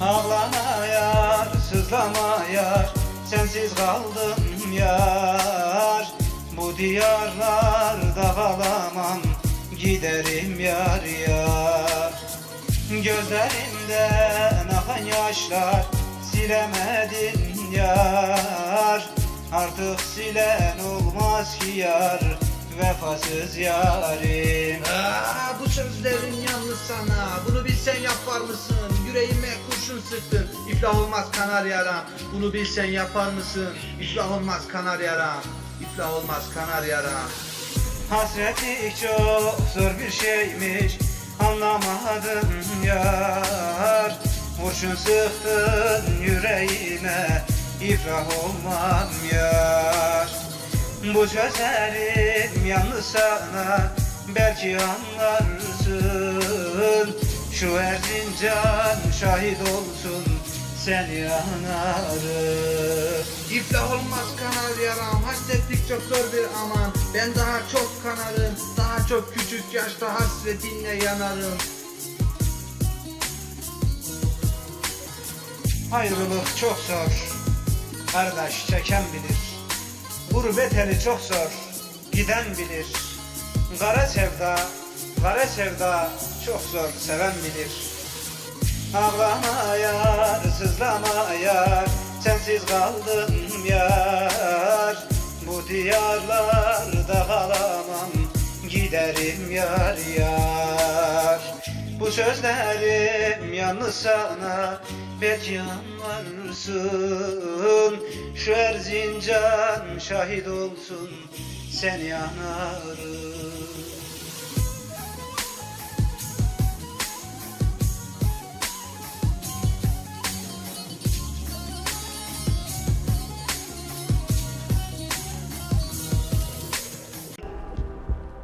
Ağlama yar, sızlama yar Sensiz kaldım yar. Bu diyarlarda kalamam Giderim yar yar. Gözlerimden akan yaşlar Silemedin yar. Artık silen olmaz ki yar Vefasız yarim. Aa, bu sözlerin yalnız sana. Bunu bilsen yapar mısın? Yüreğime kurşun sıktın. İflah olmaz kanar yaram. Bunu bilsen yapar mısın? İflah olmaz kanar yaram. İflah olmaz kanar yaram. Hasretlik çok zor bir şeymiş. Anlamadım yar. Kurşun sıktın yüreğime. İfrah olmam yar Bu sözlerim yalnız sana Belki anlarsın. Şu Erzincan şahit olsun Seni yanarım İflah olmaz kanar yaram Hasretlik çok zor bir aman. Ben daha çok kanarım Daha çok küçük yaşta hasretinle yanarım. Ayrılık çok zor, kardeş çeken bilir. Gurbet eli çok zor, giden bilir. Kara sevda, kara sevda çok zor, seven bilir. Ağlama yar, sızlama sensiz kaldım yar. Bu diyarlarda kalamam, giderim yar yar. Bu sözlerim yalnız sana belki anlarsın Şu Erzincan şahit olsun seni yanarım